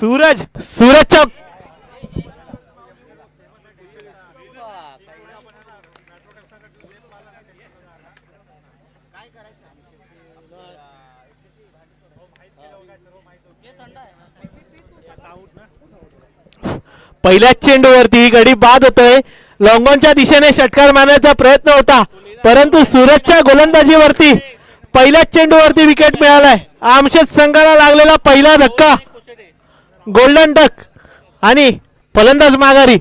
सूरज. सूरज चौक. पहिल्याच चेंडूवरती गडी बाद होतोय. लॉंगॉनच्या दिशेने षटकार मारण्याचा प्रयत्न होता परंतु सूरजच्या गोलंदाजीवरती पहिल्याच चेंडूवरती विकेट मिळालाय. आमशेत संघाला लागलेला पहिला धक्का. गोल्डन डक आणि फलंदाज माघारी.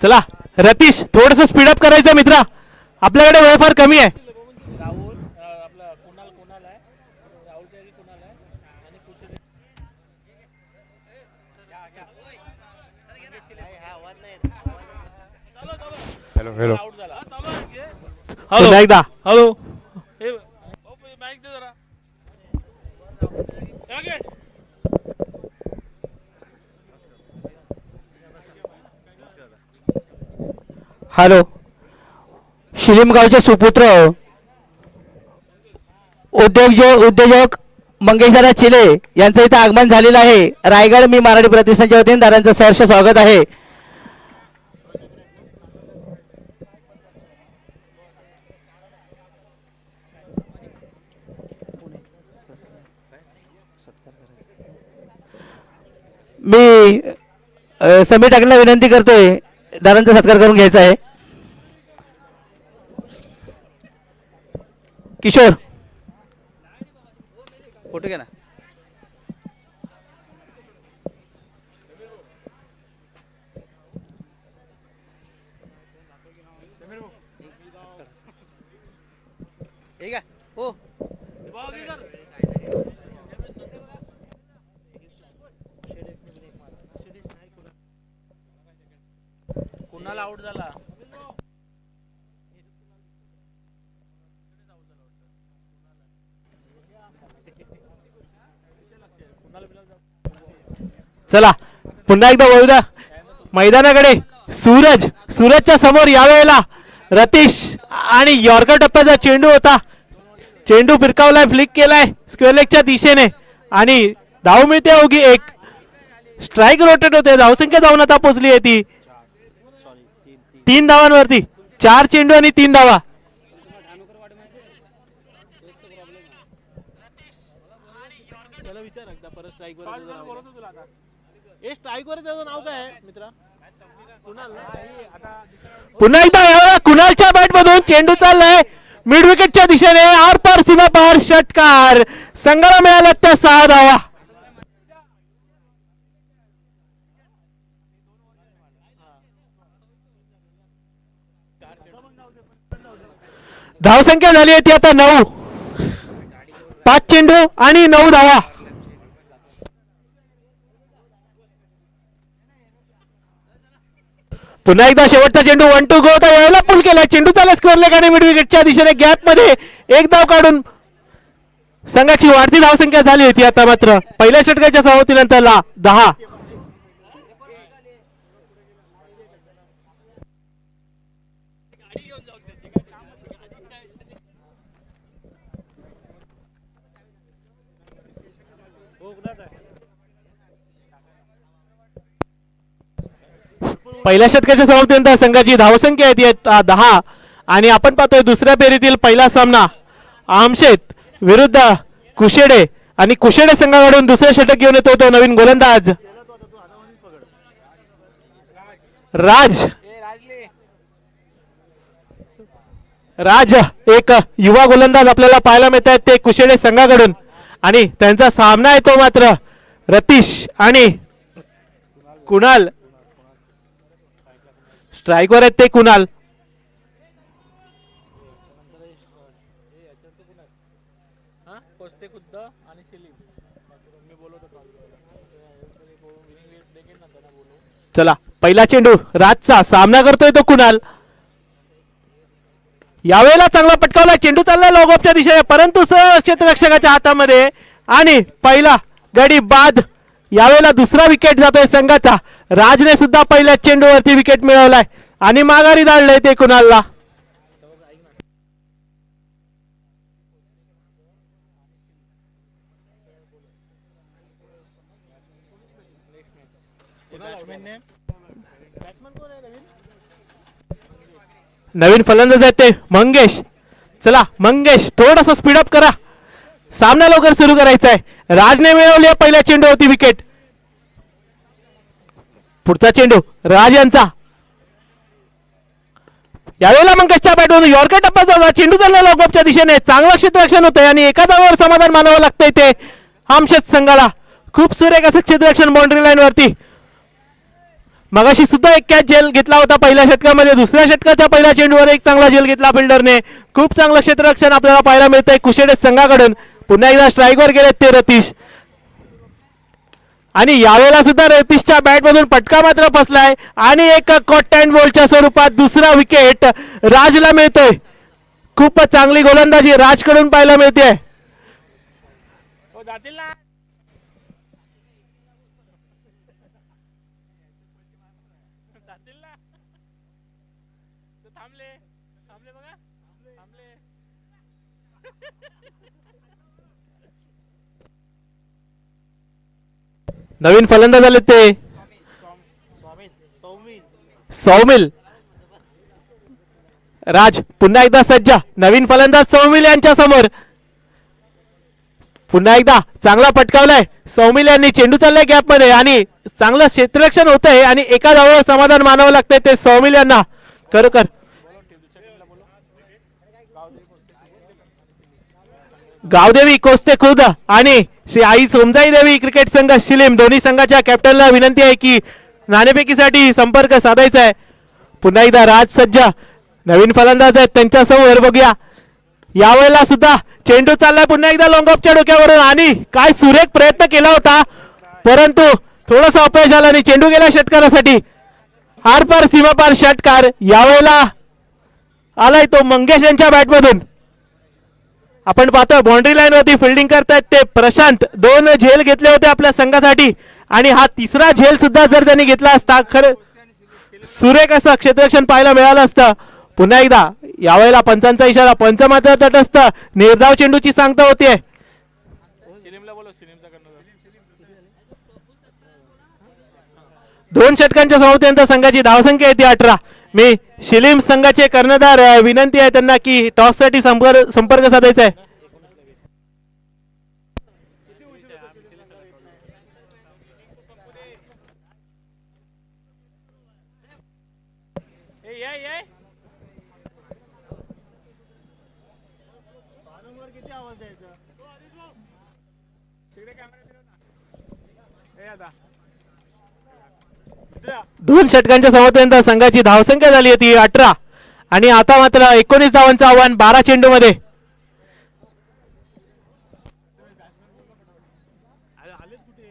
चला रतीश थोडस स्पीडअप करायचं मित्रा. आपल्याकडे वेळ फार कमी आहे राहुल अं, आपला कुणाल कुणाल आहे राहुलच्या आधी कुणाल आहे आणि कुशल हॅलो हॅलो आउट झाला. पुन्हा एकदा. हॅलो हे. हॅलो. शिलीमगावचे सुपुत्र उद्योग उद्योजक मंगेशदादा चिले यांचं इथं आगमन झालेलं आहे. रायगड मी मराठी प्रतिष्ठानच्या वतीने दादांचं सहर्ष स्वागत आहे. मी समीर टाकलेला विनंती करतोय. दादांचा सत्कार करून घ्यायचा आहे. किशोर. फोटो घ्या ना हे का हो कुणाल आउट झाला चला पुन्हा एकदा वळू मैदानाकडे सूरज सूरजच्या समोर यावेळेला रतीश आणि यॉर्कर टप्प्याचा चेंडू होता. चेंडू फिरकावलाय फ्लिक केलाय स्क्वेअर लेगच्या दिशेने. आणि धाव मिळते अवघी एक. स्ट्राईक रोटेट होते. धावसंख्या जाऊन आता पोचली आहे ती. तीन धावांवरती. चार चेंडू आणि तीन धावा. त्याला विचार एकदा परत स्ट्राईक वर ए स्ट्राईक वर त्याचं नाव काय आहे मित्रा? कुणाल ना? हे आता पुन्हा एकदा यावेळेला कुणालच्या बॅट मधून चेंडू चाललाय. मिड विकेटच्या दिशेने आर पार सीमा पार षटकार. संघाला मिळाला त्या सहा धावा. धावसंख्या झाली आहे ती आता नऊ. पाच चेंडू आणि नऊ धावा. पुन्हा एकदा शेवटचा चेंडू वन टू गो होता यायला पुल केला. चेंडू चालला स्क्वेअर लेग आणि मिड विकेटच्या दिशेने गॅपमध्ये एक धाव काढून संघाची वाढती धावसंख्या झाली होती आता मात्र. पहिल्या षटकाच्या सवतीनंतरला दहा. पहिल्या षटकाच्या समाप्तीनंतर संघाची धावसंख्या येते दहा. आणि आपण पाहतोय दुसऱ्या फेरीतील पहिला सामना. आमशेत विरुद्ध कुशेडे. आणि कुशेडे संघाकडून दुसरे षटक घेऊन येतो तो नवीन गोलंदाज. राज. राज एक युवा गोलंदाज आपल्याला पाहायला मिळत आहेत ते कुशेडे संघाकडून. आणि त्यांचा सामना येतो मात्र. रतीश आणि कुणाल? स्ट्राईकवर आहेत ते कुणाल? चला पहिला चेंडू राजचा सामना करतोय तो कुणाल? यावेळेला चांगला पटकावला चेंडू चालला लॉगॉपच्या दिशेने. परंतु क्षेत्ररक्षकाच्या हातामध्ये आणि पहिला गडी बाद. यावेळेला दुसरा विकेट जातोय संघाचा. राजने सुद्धा पहिल्या चेंडूवरती विकेट मिळवलाय. आणि माघारी धाडलंय ते कुणालला बॅट्समॅनने बॅट्समॅन कोण आहे नवीन नवीन फलंदाज आहेत ते. मंगेश. चला मंगेश थोडासा स्पीडअप करा. सामना लवकर सुरू करायचा आहे. राजने मिळवली आहे पहिल्या चेंडूवरती विकेट पुढचा चेंडू राज यांचा. यावेळेला मंगेशच्या बॅटवरून यॉर्कर टप्पा झाला चेंडू चालला लॉकअपच्या दिशेने. चांगलं क्षेत्ररक्षण होतंय आणि एका धावावर समाधान मानावं लागतंय ते. आमच्याच संघाला. खूप सुरेख असं क्षेत्ररक्षण बाउंड्री लाईन वरती. मगाशी सुद्धा एक कॅच झेल घेतला होता पहिल्या षटकामध्ये. दुसऱ्या षटकाच्या पहिल्या चेंडूवर एक चांगला झेल घेतला फिल्डरने. खूप चांगलं क्षेत्ररक्षण आपल्याला पाहायला मिळतंय कुशेडे संघाकडून. पुन्हा एकदा स्ट्राईकवर गेलेत ते रतीश. आणि यावेळेला सुद्धा रतीशच्या बॅटमधून पटका मात्र फसलाय आणि एक कॉट अँड बॉलच्या स्वरूपात दुसरा विकेट राजला मिळतोय. खूपच चांगली गोलंदाजी राजकडून पाहायला मिळते हो जातील ना जातील ना तो थांबले थांबले बघा थांबले नवीन फलंदाज आले ते. सौमिल. राज पुन्हा एकदा सज्ज. नवीन फलंदाज सौमिल यांच्या समोर पुन्हा एकदा चांगला पटकावलाय. सौमिल यांनी चेंडू चाललाय गॅपमध्ये आणि चांगलं क्षेत्ररक्षण होत आहे आणि एका धावावर समाधान मानावं लागतंय ते सौमिल यांना. खरोखर गावदेवी कोस्ते खुर्द आणि श्री आई सोमजाई देवी क्रिकेट संघ शिलीम दोन्ही संघाच्या कॅप्टनला विनंती आहे की नाणेफेकीसाठी संपर्क साधायचा आहे. पुन्हा एकदा राज सज्जा नवीन फलंदाज आहेत त्यांच्यासमोर बघूया. यावेळेला सुद्धा चेंडू चाललाय पुन्हा एकदा लॉंगॉपच्या डोक्यावरून आणि काय सुरेख प्रयत्न केला होता परंतु थोडस अपयश आलं आणि चेंडू गेला षटकारासाठी. आरपार सीमापार षटकार. यावेळेला आलाय तो मंगेश यांच्या बॅटमधून आपण पाहतोय बाउंड्री लाईन वरती फिल्डिंग करतायत ते प्रशांत. दोन झेल घेतले होते आपल्या संघासाठी. आणि हा तिसरा झेल सुद्धा जर त्यांनी घेतला असता खरं सुरेख असं क्षेत्ररक्षण पाहायला मिळालं असतं. पुन्हा एकदा यावेळेला पंचांचा इशारा पंच मात्र तटस्थ. निर्धाव चेंडूची सांगता होते दोन षटकांच्या समाप्तीनंतर संघाची धावसंख्या येते अठरा. मी शिलीम संघाचे कर्णधार विनंती आहे त्यांना की टॉससाठी संपर्क संपर्क साधायचा आहे. ए ये ये वारंवार किती आवाज द्यायचा तिकडे कॅमेरा फिरव ना ए आता मित्रा, दोन षटकांच्या समाप्तीनंतर संघाची धावसंख्या झाली होती अठरा. आणि आता मात्र एकोणीस धावांचं आव्हान बारा चेंडू मध्ये अरे आलेच कुठे?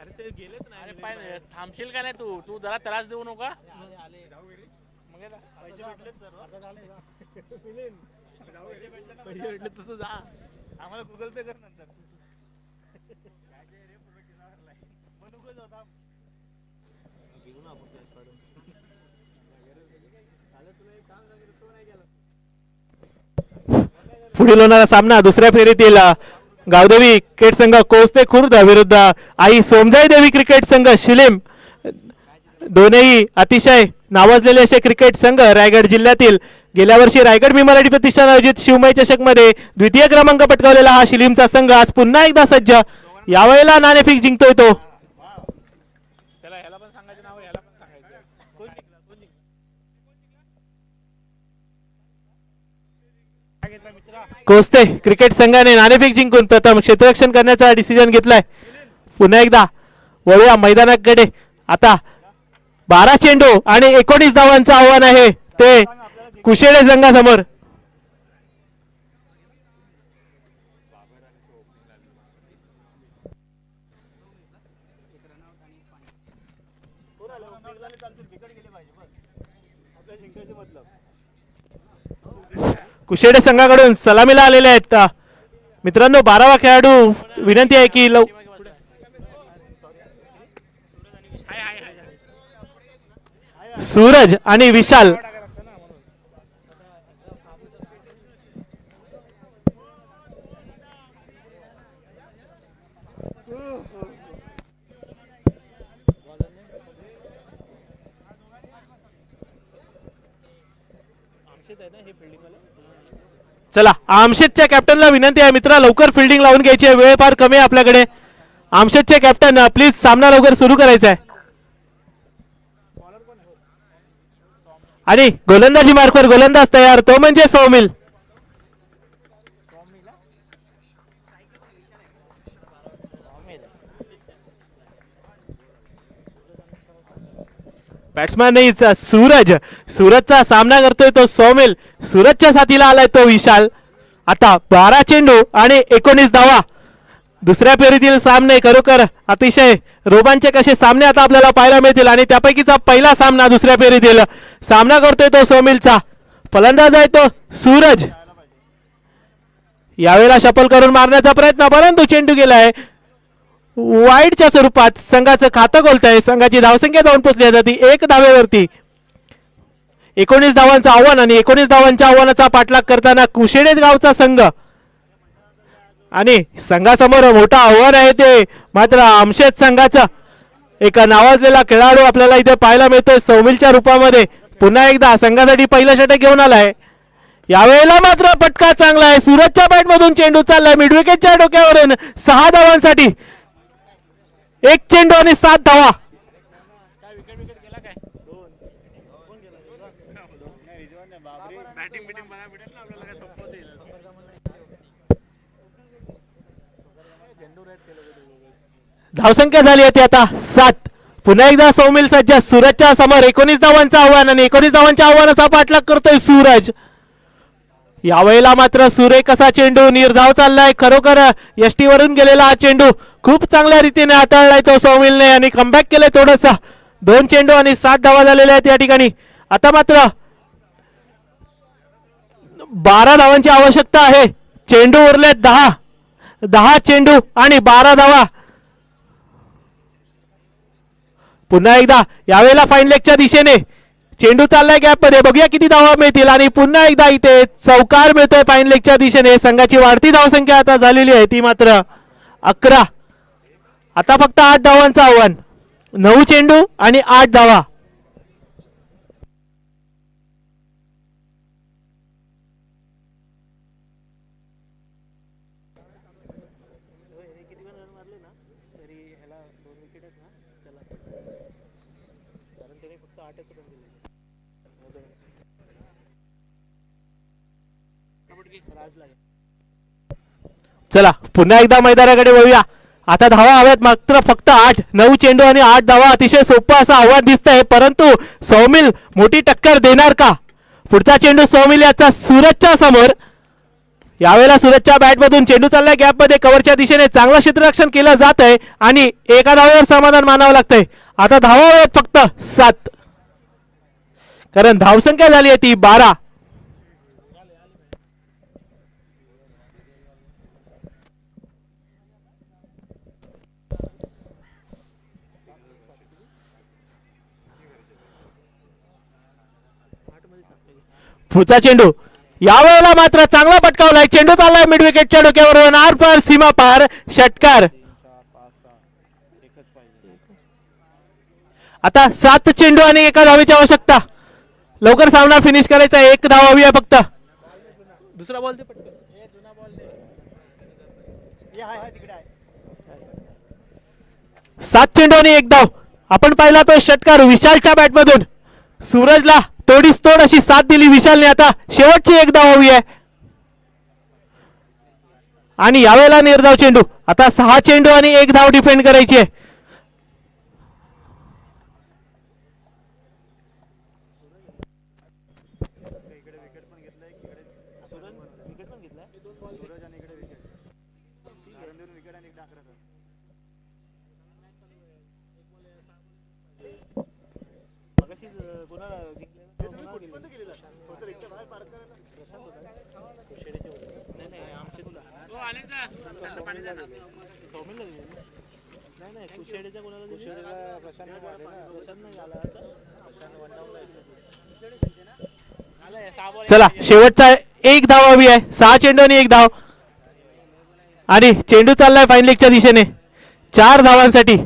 अरे ते गेलेच नाही. अरे पाय थांबशील का नाही तू? तू जरा त्रास देऊ नका. मग आता पैसे भेटलेत सर्व. पैसे भेटले तर तू जा. आम्हाला गुगल पे कर नंतर. मग ना आपण क्लास काढून. पुढील होणारा सामना दुसऱ्या फेरीतील गावदेवी क्रिकेट संघ कोसते खुर्द विरुद्ध आई सोमजाई देवी क्रिकेट संघ शिलीम. दोनही अतिशय नावाजलेले असे क्रिकेट संघ रायगड जिल्ह्यातील. गेल्या वर्षी रायगड मी मराठी प्रतिष्ठान आयोजित शिवमय चषकमध्ये द्वितीय क्रमांक पटकावलेला हा शिलीमचा संघ आज पुन्हा एकदा सज्ज. यावेळेला नाणेफेक जिंकतोय तो. कोस्ते क्रिकेट संघाने नाणेफेक जिंकून प्रथम क्षेत्ररक्षण करण्याचा डिसिजन घेतलाय. पुन्हा एकदा वळूया मैदानाकडे आता बारा चेंडू आणि एकोणीस धावांचं आव्हान आहे. ते कुशेळे संघासमोर कोण आलं ओपनिंग झाले चालतील विकेट गेले पाहिजे बस आपल्या जिंकायचे मतलब कुशेडे संघाकडून सलामीला आलेले आहेत. मित्रांनो बारावा खेळाडू विनंती आहे की लव सूरज आणि विशाल चला आमशेदच्या कॅप्टनला विनंती आहे मित्रा लवकर फिल्डिंग लावून घ्यायची आहे वेळ फार कमी आहे आपल्याकडे. आमशेदचे कॅप्टन प्लीज सामना लवकर सुरू करायचा आहे. आणि गोलंदाजी मार्कवर गोलंदाज तयार तो म्हणजे सौमिल. बॅट्समॅन नाही सूरज सूरजचा सामना करतोय तो सौमिल. सूरजच्या साथीला आलाय तो विशाल. आता बारा चेंडू आणि एकोणीस धावा. दुसऱ्या फेरीतील सामने खरोखर अतिशय रोमांचक असे सामने आता आपल्याला पाहायला मिळतील आणि त्यापैकीचा पहिला सामना दुसऱ्या फेरीतील. सामना करतोय तो सौमिलचा. फलंदाज आहे तो सूरज. यावेळेला शपल करून मारण्याचा प्रयत्न परंतु चेंडू गेलाय. वाईटच्या स्वरूपात संघाचं खातं गोलत आहे संघाची धावसंख्या जाऊन पोचली जाते एक धावेवरती. एकोणीस धावांचं आव्हान आणि एकोणीस धावांच्या आव्हानाचा पाठलाग करताना कुशेडे गावचा संघ. आणि संघासमोर मोठं आव्हान आहे ते. मात्र आमशेद संघाचा एका नावाजलेला खेळाडू आपल्याला इथे पाहायला मिळतोय सौमिलच्या रूपामध्ये. पुन्हा एकदा संघासाठी पहिलं षटक घेऊन आलाय. यावेळेला मात्र पटका चांगला आहे. सुरतच्या बॅटमधून चेंडू चाललाय. मिडविकेटच्या डोक्यावरून सहा धावांसाठी एक चेंडू आणि सात धावा. धावसंख्या झाली होती आता सात. पुन्हा एकदा सौमिल सज्ज सूरजच्या समोर एकोणीस धावांचं आव्हान आणि एकोणीस धावांच्या आव्हानाचा पाठलाग करतोय सूरज. यावेळेला मात्र सुरेख कसा चेंडू निर्धाव चाललाय. खरोखर यष्टी वरून गेलेला हा चेंडू खूप चांगल्या रीतीने हाताळलाय तो सौमिलने आणि कमबॅक केलंय थोडंसं. दोन चेंडू आणि सात धावा झालेल्या आहेत या ठिकाणी. आता मात्र बारा धावांची आवश्यकता आहे. चेंडू उरले दहा. दहा चेंडू आणि बारा धावा. पुन्हा एकदा यावेळेला फाईन लेगच्या दिशेने चेंडू चाललाय गॅपमध्ये. बघूया किती धावा मिळतील. आणि पुन्हा एकदा इथे चौकार मिळतोय फाईन लेगच्या दिशेने. संघाची वाढती धावसंख्या आता झालेली आहे. ती मात्र अकरा. आता फक्त आठ धावांचं आव्हान. नऊ चेंडू आणि आठ धावा. चला पुन्हा एकदा मैदानाकडे वळूया. आता धावा हव्यात मात्र फक्त आठ. नऊ चेंडू आणि आठ धावा अतिशय सोपं असं आव्हान आहे परंतु सौमिल मोठी टक्कर देणार का? पुढचा चेंडू सौमिल याचा सूरजच्या समोर. यावेळेला सूरजच्या बॅटमधून चेंडू चालल्या. गॅपमध्ये कव्हरच्या दिशेने चांगलं क्षेत्ररक्षण केलं जात आहे आणि एका धाव्यावर समाधान मानावं लागतंय. आता धावा हव्यात फक्त सात. कारण धावसंख्या झाली आहे ती बारा. पुढचा चेंडू. यावेळेला मात्र चांगला पटकावलाय. चेंडू चाललाय मिड विकेटच्या डोक्यावरून आर पार सीमा पार षटकार. आता सात चेंडू आणि एका धावेची आवश्यकता. लवकर सामना फिनिश करायचा. एक धाव हवी आहे फक्त. दुसरा बॉल सात चेंडू आणि एक धाव. आपण पाहिला तो षटकार विशालच्या बॅटमधून सूरजला तोडीस तोड अशी साथ दिली विशालने. आता शेवटची एक धाव हवी आहे. आणि यावेळेला निर्धाव चेंडू. आता सहा चेंडू आणि एक धाव डिफेंड करायची आहे. चला शेवटचा एक धाव हवी आहे. सहा चेंडू आणि एक धाव. आणि चेंडू चाललाय फाईन लेगच्या दिशेने. चार धावांसाठी.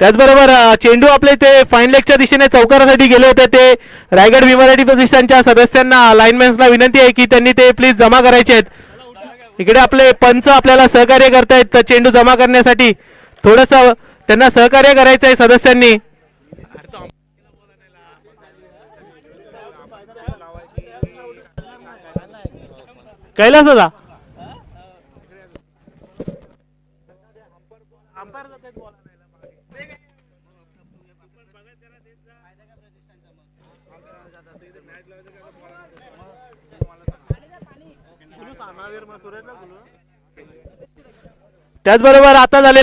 त्याचबरोबर चेंडू आपले ते फाईन लेगच्या दिशेने चौकारासाठी गेले होते. ते रायगड विमाराठी प्रतिष्ठानच्या सदस्यांना लाईनमॅन्सना विनंती आहे की त्यांनी ते प्लीज जमा करायचे आहेत. इकडे आपले पंच आपल्याला सहकार्य करतायत तर चेंडू जमा करण्यासाठी थोडस त्यांना सहकार्य करायचं आहे सदस्यांनी. कैलास दादा. त्याचबरोबर आता झालेलं